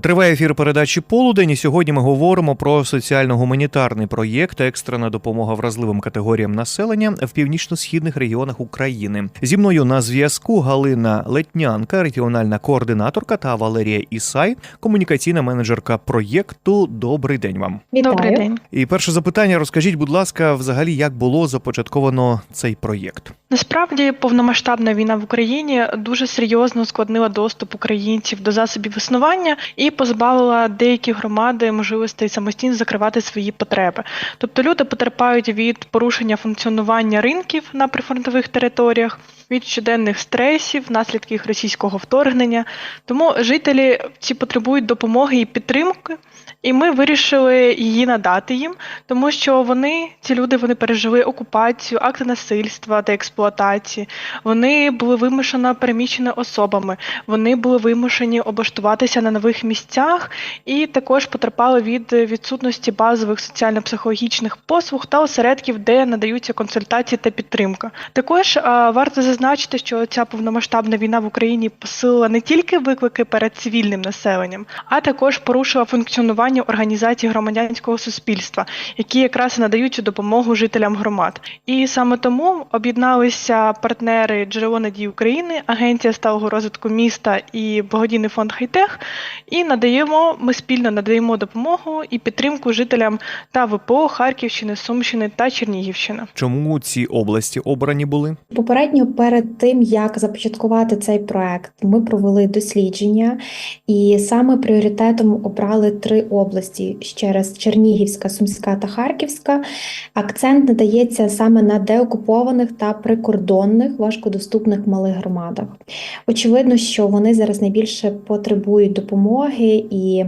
Триває ефір передачі Полудень. і Сьогодні ми говоримо про соціально-гуманітарний проєкт Екстрена допомога вразливим категоріям населення в північно-східних регіонах України. Зі мною на зв'язку Галина Летнянка, регіональна координаторка та Валерія Ісай, комунікаційна менеджерка проєкту. Добрий день вам. Добрий день. І перше запитання: розкажіть, будь ласка, взагалі як було започатковано цей проєкт? Насправді повномасштабна війна в Україні дуже серйозно ускладнила доступ українців до засобів існування і позбавила деякі громади можливостей самостійно закривати свої потреби. Тобто люди потерпають від порушення функціонування ринків на прифронтових територіях, від щоденних стресів, наслідків російського вторгнення. Тому жителі ці потребують допомоги і підтримки. І ми вирішили її надати їм, тому що вони, ці люди, вони пережили окупацію, акти насильства та експлуатації. Вони були вимушено переміщені особами, вони були вимушені облаштуватися на нових місцях і також потерпали від відсутності базових соціально-психологічних послуг та осередків, де надаються консультації та підтримка. Також варто зазначити, що ця повномасштабна війна в Україні посилила не тільки виклики перед цивільним населенням, а також порушила функціонування організацій громадянського суспільства, які якраз надають цю допомогу жителям громад. І саме тому об'єдналися партнери Джерело надії України, Агенція сталого розвитку міста і благодійний фонд Хайтех. І надаємо ми спільно надаємо допомогу і підтримку жителям та ВПО Харківщини, Сумщини та Чернігівщини. Чому ці області обрані були? Попередньо перед тим, як започаткувати цей проект, ми провели дослідження, і саме пріоритетом обрали три області: ще раз Чернігівська, Сумська та Харківська. Акцент надається саме на деокупованих та прикордонних важкодоступних малих громадах. Очевидно, що вони зараз найбільше потребують допомоги і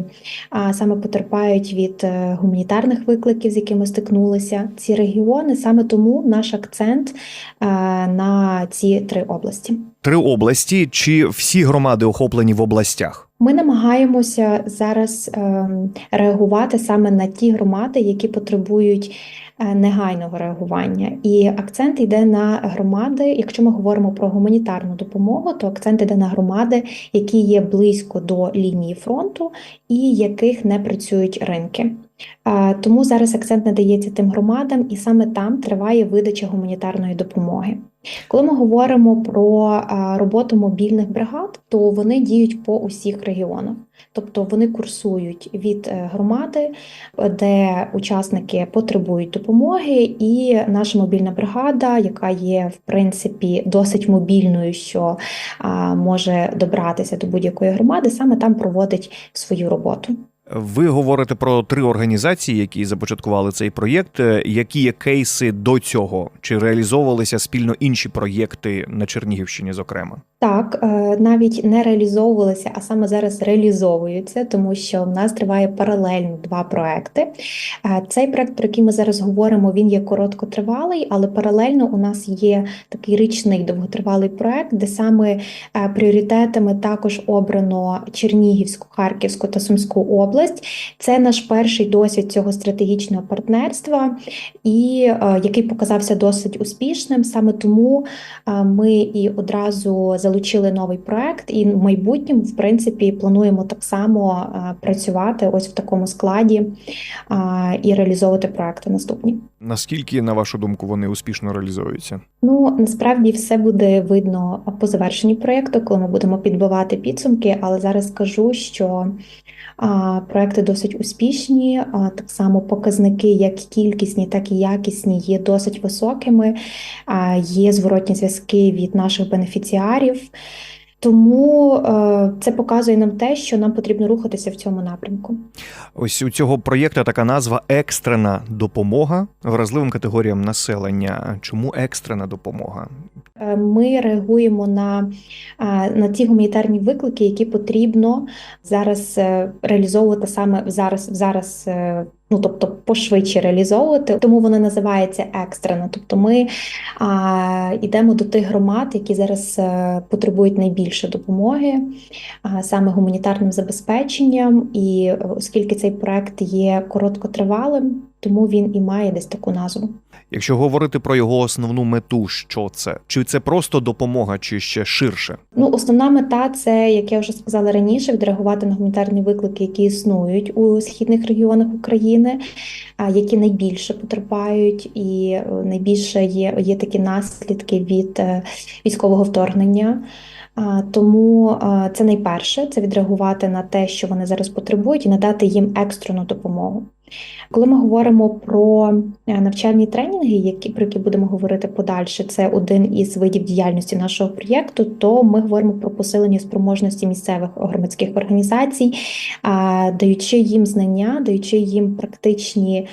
а, саме потерпають від е, гуманітарних викликів, з якими стикнулися ці регіони. Саме тому наш акцент е, на ці три області. Три області чи всі громади охоплені в областях? Ми намагаємося зараз ем, реагувати саме на ті громади, які потребують е, негайного реагування. І акцент йде на громади. Якщо ми говоримо про гуманітарну допомогу, то акцент йде на громади, які є близько до лінії фронту і яких не працюють ринки. Тому зараз акцент надається тим громадам, і саме там триває видача гуманітарної допомоги. Коли ми говоримо про роботу мобільних бригад, то вони діють по усіх регіонах, тобто вони курсують від е, громади, де учасники потребують допомоги, і наша мобільна бригада, яка є в принципі досить мобільною, що може добратися до будь-якої громади, саме там проводить свою роботу. Ви говорите про три організації, які започаткували цей проєкт. Е, Які є кейси до цього? Чи реалізовувалися спільно інші проєкти на Чернігівщині, зокрема? Так, е, навіть не реалізовувалися, а саме зараз реалізовуються, тому що в нас триває паралельно два проекти. Е, Цей проект, про який ми зараз говоримо, він є короткотривалий, але паралельно у нас є такий річний довготривалий проект, де саме е, пріоритетами також обрано Чернігівську, Харківську та Сумську область. Це наш перший досвід цього стратегічного партнерства, і який показався досить успішним. Саме тому ми і одразу залучили новий проект, і в майбутньому, в принципі, плануємо так само е, працювати ось в такому складі і реалізовувати проекти наступні. Наскільки, на вашу думку, вони успішно реалізовуються? Ну насправді все буде видно по завершенні проєкту, коли ми будемо підбивати підсумки. Але зараз скажу, що а, проекти досить успішні. А, так само показники, як кількісні, так і якісні, є досить високими. А, є зворотні зв'язки від наших бенефіціарів. Тому е, це показує нам те, що нам потрібно рухатися в цьому напрямку. Ось у цього проєкту така назва екстрена допомога вразливим категоріям населення. Чому екстрена допомога? Е, Ми реагуємо на, а, на ті гуманітарні виклики, які потрібно зараз е, реалізовувати саме зараз, зараз е, ну тобто пошвидше реалізовувати. Тому вона називається екстрена. Тобто ми а, йдемо до тих громад, які зараз е, потребують найбільше допомоги, а, саме гуманітарним забезпеченням. І оскільки цей проект є короткотривалим, тому він і має десь таку назву. Якщо говорити про його основну мету, що це? Чи це просто допомога, чи ще ширше? Ну, основна мета це, як я вже сказала раніше, відреагувати на гуманітарні виклики, які існують у східних регіонах України, а, які найбільше потерпають, і е, найбільше є, є такі наслідки від е, військового вторгнення. Тому це найперше це відреагувати на те, що вони зараз потребують, і надати їм екстрену допомогу. Коли ми говоримо про е, навчальні тренінги, які про які будемо говорити подальше, це один із видів діяльності нашого проєкту. То ми говоримо про посилення спроможності місцевих громадських організацій, даючи їм знання, даючи їм практичні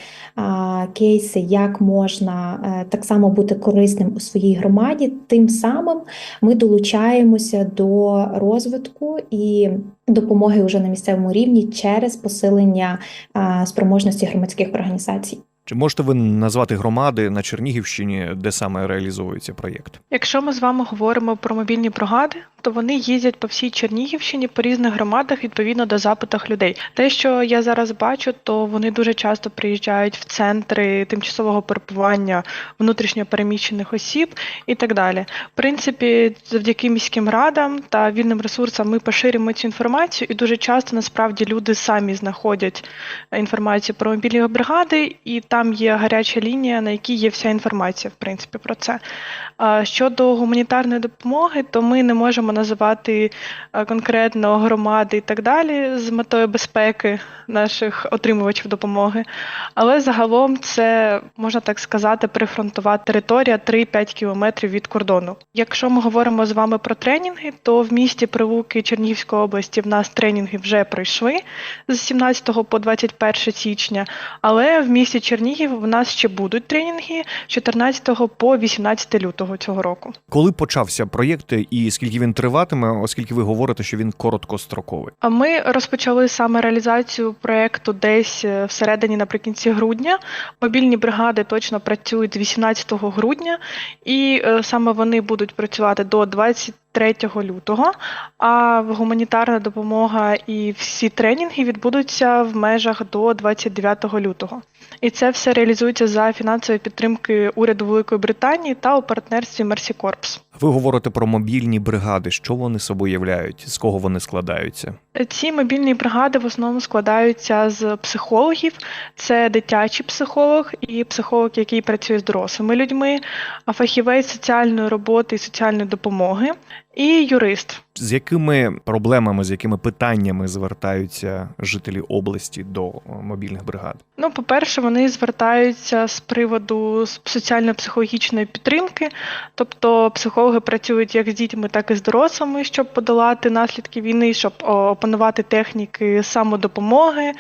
кейси, як можна е, так само бути корисним у своїй громаді. Тим самим ми долучаємося до розвитку і допомоги вже на місцевому рівні через посилення а, спроможності громадських організацій. Чи можете ви назвати громади на Чернігівщині, де саме реалізовується проєкт? Якщо ми з вами говоримо про мобільні бригади, то вони їздять по всій Чернігівщині по різних громадах відповідно до запитах людей. Те, що я зараз бачу, то вони дуже часто приїжджають в центри тимчасового перебування внутрішньо переміщених осіб і так далі. В принципі, завдяки міським радам та вільним ресурсам ми поширюємо цю інформацію, і дуже часто насправді люди самі знаходять інформацію про мобільні бригади, і там є гаряча лінія, на якій є вся інформація, в принципі, про це. Щодо гуманітарної допомоги, то ми не можемо називати е, конкретно громади і так далі з метою безпеки наших отримувачів допомоги. Але загалом це можна так сказати, прифронтова територія 3-5 кілометрів від кордону. Якщо ми говоримо з вами про тренінги, то в місті Прилуки Чернігівської області в нас тренінги вже пройшли з 17 по 21 січня. Але в місті Чернігів в нас ще будуть тренінги з 14 по 18 лютого цього року. Коли почався проєкт і скільки він триватиме, оскільки ви говорите, що він короткостроковий? А ми розпочали саме реалізацію проекту десь е, всередині наприкінці грудня. Мобільні бригади точно працюють з 18 грудня, і е, саме вони будуть працювати до 23 лютого. А гуманітарна допомога і всі тренінги відбудуться в межах до 29 лютого. І це все реалізується за фінансової підтримки уряду Великої Британії та у партнерстві Mercy Corps. Ви говорите про мобільні бригади. Що вони собою являють? З кого вони складаються? Ці мобільні бригади в основному складаються з психологів. Це дитячий психолог і психолог, який працює з дорослими людьми, фахівець соціальної роботи і соціальної допомоги, і юрист. З якими проблемами, з якими питаннями звертаються жителі області до мобільних бригад? Ну, по-перше, вони звертаються з приводу соціально-психологічної підтримки, тобто психологи працюють як з дітьми, так і з дорослими, щоб подолати наслідки війни, щоб о, опанувати техніки самодопомоги,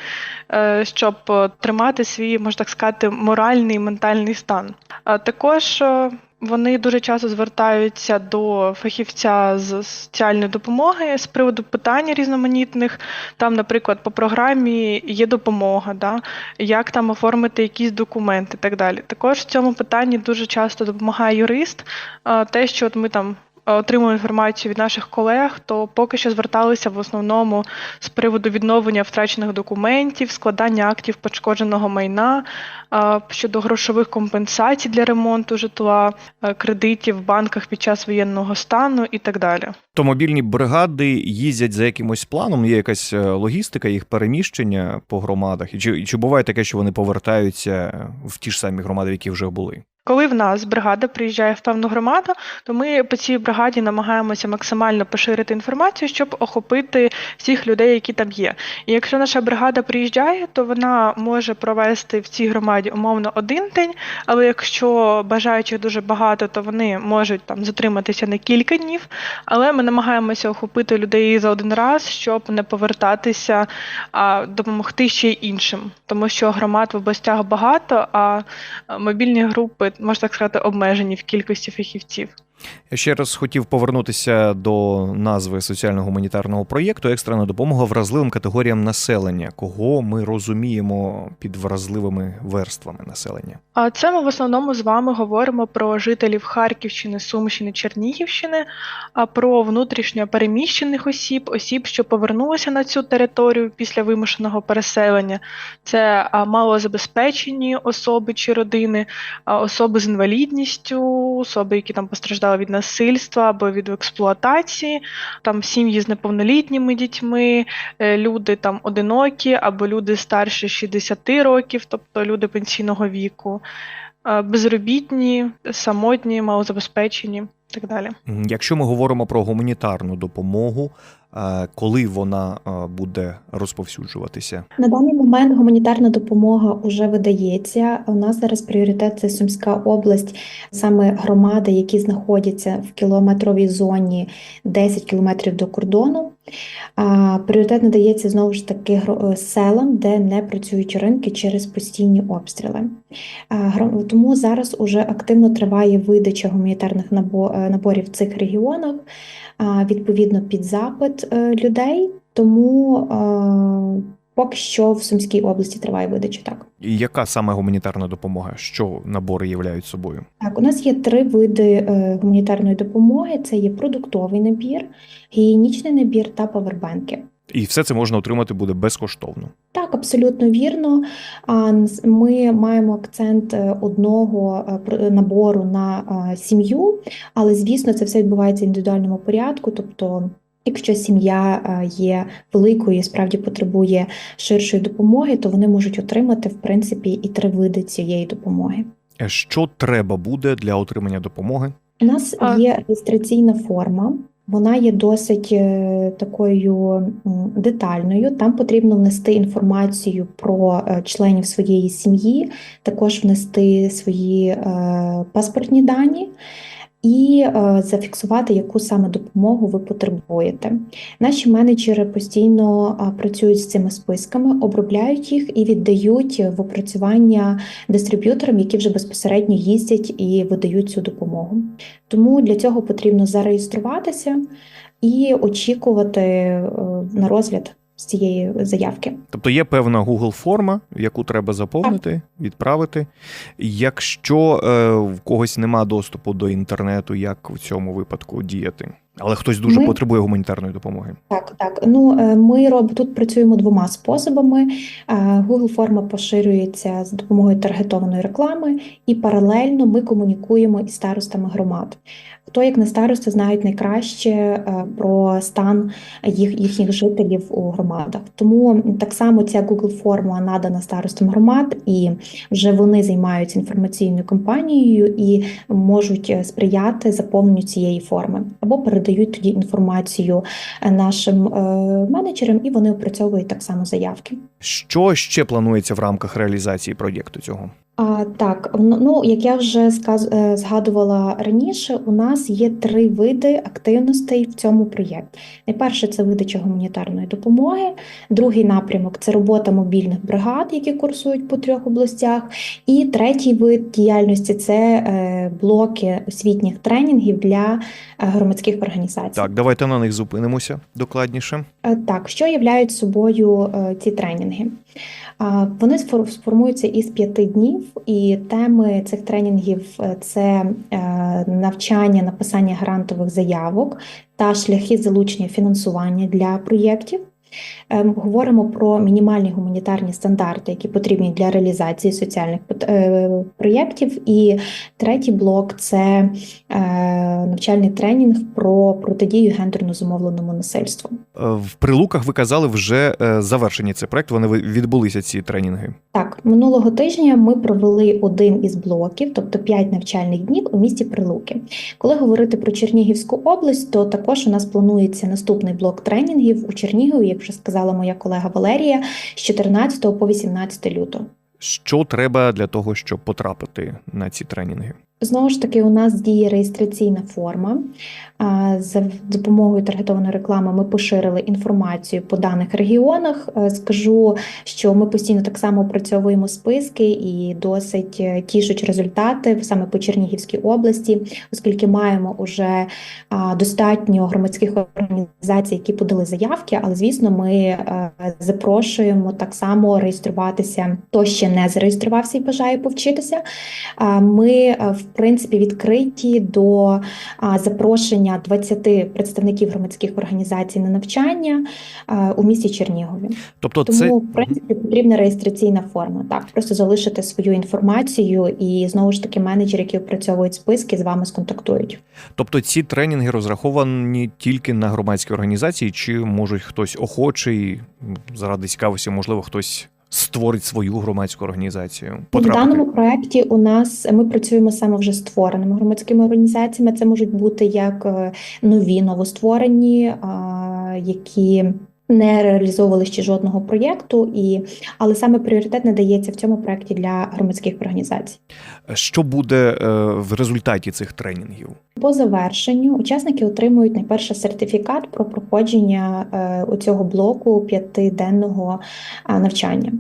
е, щоб е, тримати свій, можна так сказати, моральний і ментальний стан. А також е, вони дуже часто звертаються до фахівця з соціальної допомоги з приводу питань різноманітних. Там, наприклад, по програмі є допомога, да? як там оформити якісь документи і так далі. Також в цьому питанні дуже часто допомагає юрист. Те, що от ми там. Отримуємо інформацію від наших колег, то поки що зверталися в основному з приводу відновлення втрачених документів, складання актів пошкодженого майна щодо грошових компенсацій для ремонту житла, кредитів в банках під час воєнного стану і так далі. То мобільні бригади їздять за якимось планом, є якась е, логістика їх переміщення по громадах, і чи, чи буває таке, що вони повертаються в ті ж самі громади, які вже були? Коли в нас бригада приїжджає в певну громаду, то ми по цій бригаді намагаємося максимально поширити інформацію, щоб охопити всіх людей, які там є. І якщо наша бригада приїжджає, то вона може провести в цій громаді умовно один день. Але якщо бажаючих дуже багато, то вони можуть там затриматися на кілька днів. Але ми намагаємося охопити людей за один раз, щоб не повертатися, а допомогти ще й іншим, тому що громад в областях багато, а мобільні групи можна так сказати, обмежені в кількості фахівців. Я ще раз хотів повернутися до назви соціально-гуманітарного проєкту Екстрена допомога вразливим категоріям населення. Кого ми розуміємо під вразливими верствами населення? А це ми в основному з вами говоримо про жителів Харківщини, Сумщини, Чернігівщини, а про внутрішньо переміщених осіб, осіб, що повернулися на цю територію після вимушеного переселення. Це малозабезпечені особи чи родини, особи з інвалідністю, особи, які там постраждали від насильства або від експлуатації, там сім'ї з неповнолітніми дітьми, е, люди там одинокі або люди старше 60 років, тобто люди пенсійного віку, е, безробітні, самотні, малозабезпечені так далі. Якщо ми говоримо про гуманітарну допомогу, коли вона буде розповсюджуватися? На даний момент гуманітарна допомога вже видається. У нас зараз пріоритет це Сумська область, саме громади, які знаходяться в кілометровій зоні 10 кілометрів до кордону. Пріоритет надається знову ж таки е, селам, де не працюють ринки через постійні обстріли. Тому зараз уже активно триває видача гуманітарних е, наборів в цих регіонах, відповідно під запит е, людей. Тому поки що в Сумській області триває видача. Так, І яка саме гуманітарна допомога? Що набори являють собою? так, у нас є три види е, гуманітарної допомоги: це є продуктовий набір, гігієнічний набір та павербанки. І все це можна отримати буде безкоштовно. Так, абсолютно вірно. А, Ми маємо акцент е, одного е, набору на сім'ю, але звісно, це все відбувається в індивідуальному порядку. Тобто, якщо сім'я е, є великою і справді потребує ширшої допомоги, то вони можуть отримати в принципі і три види цієї допомоги. Е, Що треба буде для отримання допомоги? У нас А- є реєстраційна форма. Вона є досить е, такою детальною. Там потрібно внести інформацію про членів своєї сім'ї, також внести свої паспортні дані і е, зафіксувати, яку саме допомогу ви потребуєте. Наші менеджери постійно працюють з цими списками, обробляють їх і віддають в опрацювання дистриб'юторам, які вже безпосередньо їздять і видають цю допомогу. Тому для цього потрібно зареєструватися і очікувати е, на розгляд з цієї заявки. Тобто є певна Google форма, яку треба заповнити, відправити. Якщо е, в когось нема доступу до інтернету, як в цьому випадку діяти? Але хтось дуже Ми- потребує гуманітарної допомоги. Так, так. Ну е, ми роб тут працюємо двома способами. Е, Google форма поширюється з допомогою таргетованої реклами, і паралельно ми комунікуємо із старостами громад. Хто як не старости знають найкраще е, про стан їх їхніх жителів у громадах. Тому так само ця Google форма надана старостам громад, і вже вони займаються інформаційною кампанією і можуть сприяти заповненню цієї форми або передають тоді інформацію е, нашим е, менеджерам, і вони опрацьовують так само заявки. Що ще планується в рамках реалізації проєкту цього? А, так, ну ну, як я вже сказ, е, згадувала раніше, у нас є три види активностей в цьому проєкті. Найперше це видача гуманітарної допомоги, другий напрямок це робота мобільних бригад, які курсують по трьох областях. І третій вид діяльності це е, блоки освітніх тренінгів для е, громадських організацій. Так, давайте на них зупинимося докладніше. Так, що являють собою ці тренінги? Вони сформуються із п'яти днів, і теми цих тренінгів е, це е, навчання, написання грантових заявок та шляхи залучення фінансування для проєктів. Ем, Говоримо про мінімальні гуманітарні стандарти, які потрібні для реалізації соціальних е, проєктів. І третій блок це е, навчальний тренінг про протидію гендерно зумовленому насильству. Е, В прилуках ви казали вже завершені цей проект. Вони відбулися ці тренінги. Так, минулого тижня ми провели один із блоків, тобто 5 навчальних днів у місті Прилуки. Коли говорити про Чернігівську область, то також у нас планується наступний блок тренінгів у Чернігові, вже сказала моя колега Валерія, з 14 по 18 лютого. Що треба для того, щоб потрапити на ці тренінги? Знову ж таки, у нас діє реєстраційна форма. За допомогою таргетованої реклами ми поширили інформацію по даних регіонах. Е, Скажу, що ми постійно так само опрацьовуємо списки і досить е, тішуть результати саме по Чернігівській області, оскільки маємо уже достатньо громадських організацій, які подали заявки. Але звісно, ми е, запрошуємо так само реєструватися, хто ще не зареєструвався і бажає повчитися. Ми, в принципі, відкриті до запрошення 20 представників громадських організацій на навчання у місті Чернігові. Тобто, Тому, це в принципі, потрібна реєстраційна форма. Так, просто залишити свою інформацію, і знову ж таки менеджери, які опрацьовують списки, з вами сконтактують. тобто ці тренінги розраховані тільки на громадські організації, чи можуть хтось охочий заради цікавості, можливо, хтось створить свою громадську організацію. В потрапити? даному проєкті у нас ми працюємо саме вже створеними громадськими організаціями. Це можуть бути як е, нові новостворені, які не реалізовували ще жодного проєкту, і але саме пріоритет надається в цьому проєкті для громадських організацій. Що буде е, в результаті цих тренінгів? По завершенню учасники отримують найперше сертифікат про проходження е, цього блоку п'ятиденного навчання.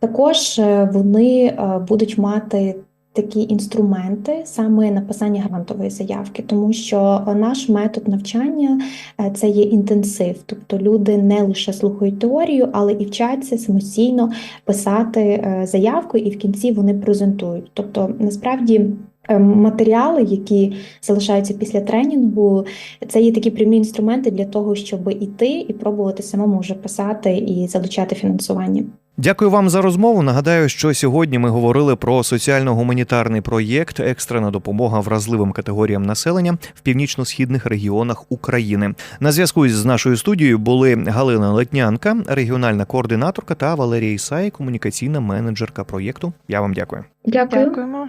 Також е, вони будуть мати такі інструменти саме написання грантової заявки, тому що наш метод навчання е, це є інтенсив, тобто люди не лише слухають теорію, але і вчаться самостійно писати е, заявку, і в кінці вони презентують. Тобто, насправді. е, Матеріали, які залишаються після тренінгу, це є такі прямі інструменти для того, щоб іти і пробувати самому вже писати і залучати фінансування. Дякую вам за розмову. Нагадаю, що сьогодні ми говорили про соціально-гуманітарний проєкт Екстрена допомога вразливим категоріям населення в північно-східних регіонах України. На зв'язку з нашою студією були Галина Летнянка, регіональна координаторка та Валерія Ісай, комунікаційна менеджерка проєкту. Я вам дякую. Дякую. Дякуємо.